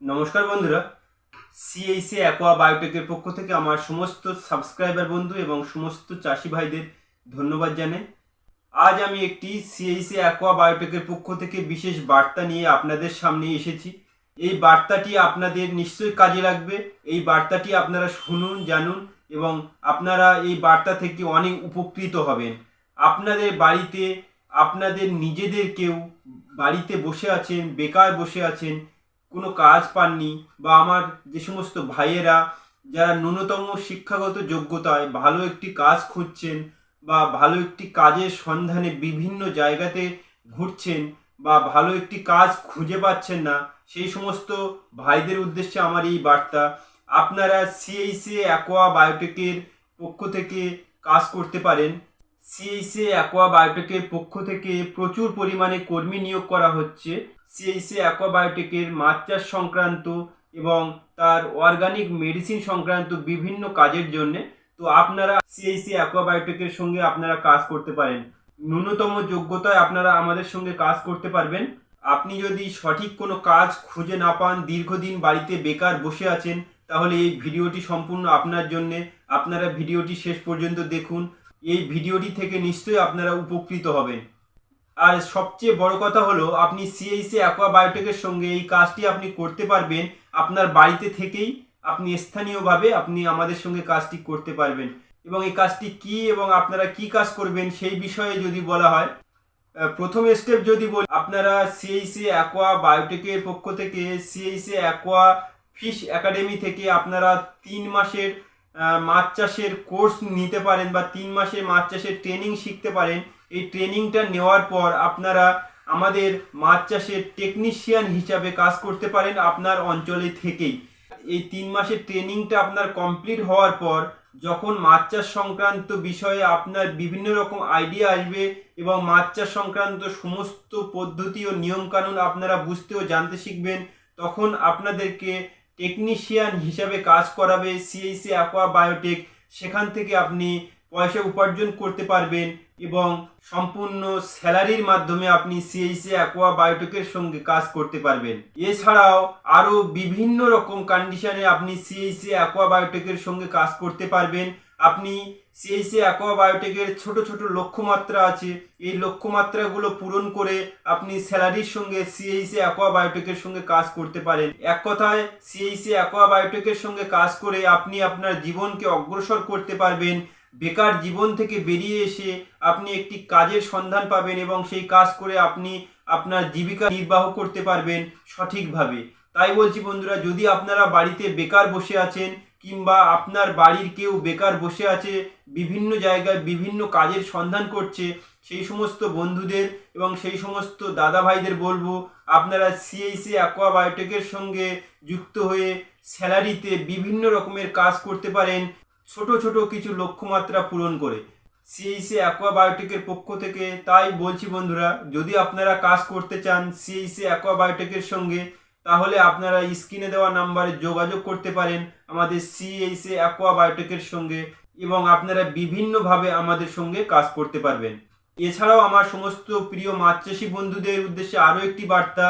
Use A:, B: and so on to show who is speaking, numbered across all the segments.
A: নমস্কার বন্ধুরা। সিএইসি অ্যাকোয়া বায়োটেকের পক্ষ থেকে আমার সমস্ত সাবস্ক্রাইবার বন্ধু এবং সমস্ত চাষি ভাইদের ধন্যবাদ জানাই। আজ আমি একটি সিএইসি অ্যাকোয়া বায়োটেকের পক্ষ থেকে বিশেষ বার্তা নিয়ে আপনাদের সামনে এসেছি। এই বার্তাটি আপনাদের নিশ্চয়ই কাজে লাগবে। এই বার্তাটি আপনারা শুনুন, জানুন এবং আপনারা এই বার্তা থেকে অনেক উপকৃত হবেন। আপনাদের বাড়িতে, আপনাদের নিজেদের কেউ বাড়িতে বসে আছেন, বেকার বসে আছেন কোনো কাজ পাননি বা আমার যে সমস্ত ভাইয়েরা যারা ন্যূনতম শিক্ষাগত যোগ্যতায় ভালো একটি কাজ খুঁজছেন বা ভালো একটি কাজের সন্ধানে বিভিন্ন জায়গাতে ঘুরছেন বা ভালো একটি কাজ খুঁজে পাচ্ছেন না, সেই সমস্ত ভাইদের উদ্দেশ্যে আমার এই বার্তা। আপনারা সিএইসি অ্যাকোয়া বায়োটেকের পক্ষ থেকে কাজ করতে পারেন। সিএইসি অ্যাকোয়া বায়োটেকের পক্ষ থেকে প্রচুর পরিমাণে কর্মী নিয়োগ করা হচ্ছে। সিএইসি অ্যাকোয়া বায়োটেকের মাছ চাষ সংক্রান্ত এবং তার অর্গানিক মেডিসিন সংক্রান্ত বিভিন্ন কাজের জন্য। তো আপনারা সিএইসি অ্যাকোয়া বায়োটেকের সঙ্গে আপনারা কাজ করতে পারেন। ন্যূনতম যোগ্যতায় আপনারা আমাদের সঙ্গে কাজ করতে পারবেন। আপনি যদি সঠিক কোনো কাজ খুঁজে না পান, দীর্ঘদিন বাড়িতে বেকার বসে আছেন, তাহলে এই ভিডিওটি সম্পূর্ণ আপনার জন্যে। আপনারা ভিডিওটি শেষ পর্যন্ত দেখুন। এই ভিডিওটি থেকে নিশ্চয়ই আপনারা উপকৃত হবেন। আর সবচেয়ে বড় কথা হলো, আপনি সিএইসি অ্যাকোয়া বায়োটেকের সঙ্গে এই কাজটি আপনি করতে পারবেন আপনার বাড়িতে থেকেই। আপনি স্থানীয়ভাবে আপনি আমাদের সঙ্গে কাজটি করতে পারবেন। এবং এই কাজটি কি এবং আপনারা কি কাজ করবেন সেই বিষয়ে যদি বলা হয় প্রথম স্টেপ যদি বলি, আপনারা সিএইসি অ্যাকোয়া বায়োটেকের পক্ষ থেকে সিএইসি অ্যাকোয়া ফিশ একাডেমি থেকে আপনারা তিন মাসের মাছ চাষের কোর্স নিতে পারেন বা তিন মাসের মাছ চাষের ট্রেনিং শিখতে পারেন। এই ট্রেনিংটা নেওয়ার পর আপনারা আমাদের মাছ চাষের টেকনিশিয়ান হিসাবে কাজ করতে পারেন আপনার অঞ্চলে থেকেই। এই তিন মাসের ট্রেনিংটা আপনার কমপ্লিট হওয়ার পর যখন মাছ চাষ সংক্রান্ত বিষয়ে আপনার বিভিন্ন রকম আইডিয়া আসবে এবং মাছ চাষ সংক্রান্ত সমস্ত পদ্ধতি ও নিয়মকানুন আপনারা বুঝতে ও জানতে শিখবেন, তখন আপনাদেরকে টেকনিশিয়ান হিসাবে কাজ করাবে সিএইসি অ্যাকোয়া বায়োটেক সেখান থেকে আপনি পয়সা উপার্জন করতে পারবেন এবং সম্পূর্ণ স্যালারির মাধ্যমে আপনি সিএইসি অ্যাকোয়া বায়োটেকের সঙ্গে কাজ করতে পারবেন। এছাড়াও আরও বিভিন্ন রকম কন্ডিশনে আপনি সিএইসি অ্যাকোয়া বায়োটেকের সঙ্গে কাজ করতে পারবেন। আপনি সিএইসি অ্যাকোয়া বায়োটেকের ছোট ছোট লক্ষ্যমাত্রা আছে, এই লক্ষ্যমাত্রাগুলো পূরণ করে আপনি স্যালারির সঙ্গে সিএইসি অ্যাকোয়া বায়োটেকের সঙ্গে কাজ করতে পারেন। এক কথায় সিএইসি অ্যাকোয়া বায়োটেকের সঙ্গে কাজ করে আপনি আপনার জীবনকে অগ্রসর করতে পারবেন। বেকার জীবন থেকে বেরিয়ে এসে আপনি একটি কাজের সন্ধান পাবেন এবং সেই কাজ করে আপনি আপনার জীবিকা নির্বাহ করতে পারবেন সঠিকভাবে। তাই বলছি বন্ধুরা, যদি আপনারা বাড়িতে বেকার বসে আছেন কিংবা আপনার বাড়ির কেউ বেকার বসে আছে, বিভিন্ন জায়গায় বিভিন্ন কাজের সন্ধান করছে, সেই সমস্ত বন্ধুদের এবং সেই সমস্ত দাদা ভাইদের বলব, আপনারা সিএইসি অ্যাকোয়া বায়োটেকের সঙ্গে যুক্ত হয়ে স্যালারিতে বিভিন্ন রকমের কাজ করতে পারেন। ছোট ছোট কিছু লক্ষ্যমাত্রা পূরণ করে। সিএইসি অ্যাকোয়া বায়োটেকের পক্ষ থেকে তাই বলছি বন্ধুরা, যদি আপনারা কাজ করতে চান সিএইসি অ্যাকোয়া বায়োটেকের সঙ্গে, তাহলে আপনারা স্ক্রিনে দেওয়া নাম্বারে যোগাযোগ করতে পারেন আমাদের সিএইসি অ্যাকোয়া বায়োটেকের সঙ্গে এবং আপনারা বিভিন্নভাবে আমাদের সঙ্গে কাজ করতে পারবেন। এছাড়াও আমার সমস্ত প্রিয় মাছ চাষি বন্ধুদের উদ্দেশ্যে আরও একটি বার্তা,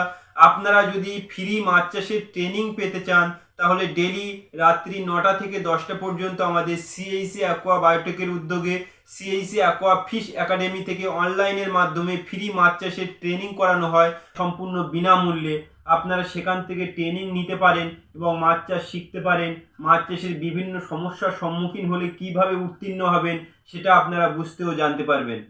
A: আপনারা যদি ফ্রি মাছ চাষের ট্রেনিং পেতে চান তাহলে ডেলি রাত্রি নটা থেকে দশটা পর্যন্ত আমাদের সিএইসি অ্যাকোয়া বায়োটেকের উদ্যোগে সিএইসি অ্যাকোয়া ফিশ একাডেমি থেকে অনলাইনের মাধ্যমে ফ্রি মাছ চাষের ট্রেনিং করানো হয় সম্পূর্ণ বিনামূল্যে। আপনারা সেখান থেকে ট্রেনিং নিতে পারেন এবং মাছ চাষ শিখতে পারেন। মাছ চাষের বিভিন্ন সমস্যার সম্মুখীন হলে কীভাবে উত্তীর্ণ হবেন সেটা আপনারা বুঝতেও জানতে পারবেন।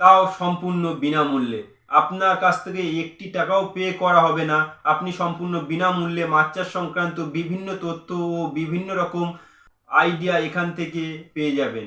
A: তাও সম্পূর্ণ বিনামূল্যে। আপনার কাছ থেকে একটি টাকাও পে করা হবে না। আপনি সম্পূর্ণ বিনামূল্যে মাছ চাষ সংক্রান্ত বিভিন্ন তথ্য ও বিভিন্ন রকম আইডিয়া এখান থেকে পেয়ে যাবেন।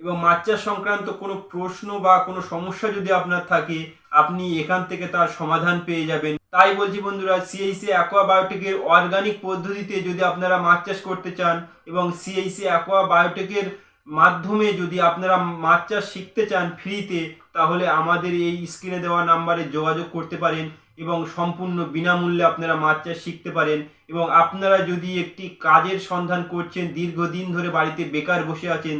A: এবং মাছ চাষ সংক্রান্ত কোনো প্রশ্ন বা কোনো সমস্যা যদি আপনার থাকে, আপনি এখান থেকে তার সমাধান পেয়ে যাবেন। তাই বলছি বন্ধুরা সিএইসি অ্যাকোয়া বায়োটেকের অর্গানিক পদ্ধতিতে যদি আপনারা মাছ চাষ করতে চান এবং সিএইসি অ্যাকোয়া বায়োটেকের মাধ্যমে যদি আপনারা মাছ চাষ শিখতে চান ফ্রিতে, তাহলে আমাদের এই স্ক্রিনে দেওয়া নাম্বারে যোগাযোগ করতে পারেন এবং সম্পূর্ণ বিনামূল্যে আপনারা মাছ চাষ শিখতে পারেন। এবং আপনারা যদি একটি কাজের সন্ধান করছেন, দীর্ঘদিন ধরে বাড়িতে বেকার বসে আছেন,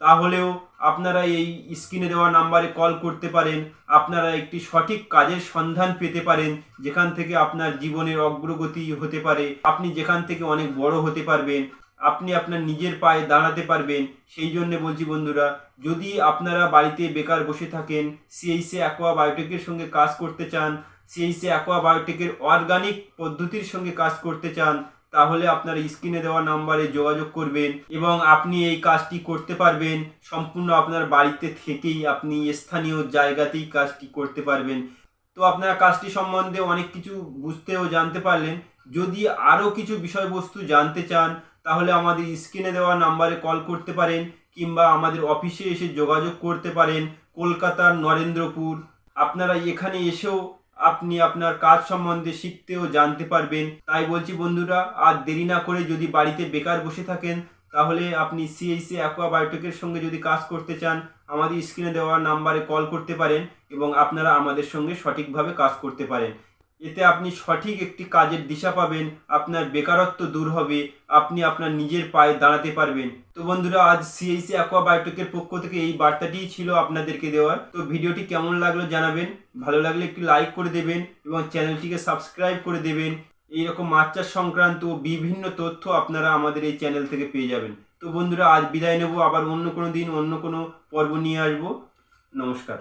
A: তাহলেও আপনারা এই স্ক্রিনে দেওয়া নাম্বারে কল করতে পারেন। আপনারা একটি সঠিক কাজের সন্ধান পেতে পারেন, যেখান থেকে আপনার জীবনের অগ্রগতি হতে পারে। আপনি যেখান থেকে অনেক বড় হতে পারবেন। আপনি আপনার নিজের পায়ে দাঁড়াতে পারবেন। সেই জন্য বলছি বন্ধুরা, যদি আপনারা বাড়িতে বেকার বসে থাকেন সিএইসি অ্যাকোয়া বায়োটেকের সঙ্গে কাজ করতে চান সিএইসি অ্যাকোয়া বায়োটেকের অর্গানিক পদ্ধতির সঙ্গে কাজ করতে চান, তাহলে আপনারা স্ক্রিনে দেওয়া নাম্বারে যোগাযোগ করবেন এবং আপনি এই কাজটি করতে পারবেন। সম্পূর্ণ আপনার বাড়িতে থেকেই আপনি স্থানীয় জায়গাতেই কাজটি করতে পারবেন। তো আপনারা কাজটি সম্বন্ধে অনেক কিছু বুঝতে ও জানতে পারলেন। যদি আরও কিছু বিষয়বস্তু জানতে চান তাহলে আমাদের স্ক্রিনে দেওয়া নাম্বারে কল করতে পারেন, কিংবা আমাদের অফিসে এসে যোগাযোগ করতে পারেন কলকাতার নরেন্দ্রপুর। আপনারা এখানে এসেও আপনি আপনার কাজ সম্বন্ধে শিখতে ও জানতে পারবেন। তাই বলছি বন্ধুরা, আর দেরি না করে যদি বাড়িতে বেকার বসে থাকেন, তাহলে আপনি সিএইসি অ্যাকোয়া বায়োটেকের সঙ্গে যদি কাজ করতে চান, আমাদের স্ক্রিনে দেওয়া নাম্বারে কল করতে পারেন এবং আপনারা আমাদের সঙ্গে সঠিকভাবে কাজ করতে পারেন। এতে আপনি সঠিক একটি কাজের দিশা পাবেন, আপনার বেকারত্ব দূর হবে, আপনি আপনার নিজের পায়ে দাঁড়াতে পারবেন। তো বন্ধুরা, আজ সিএইসি অ্যাকোয়া বায়োটেকের পক্ষ থেকে এই বার্তাটিই ছিল আপনাদেরকে দেওয়ার। তো ভিডিওটি কেমন লাগল জানাবেন। ভালো লাগলে একটি লাইক করে দেবেন এবং চ্যানেলটিকে সাবস্ক্রাইব করে দেবেন। এইরকম মাছ চাষ সংক্রান্ত বিভিন্ন তথ্য আপনারা আমাদের এই চ্যানেল থেকে পেয়ে যাবেন। তো বন্ধুরা, আজ বিদায় নেব। আবার অন্য কোনো দিন অন্য কোনো পর্ব নিয়ে আসব। নমস্কার।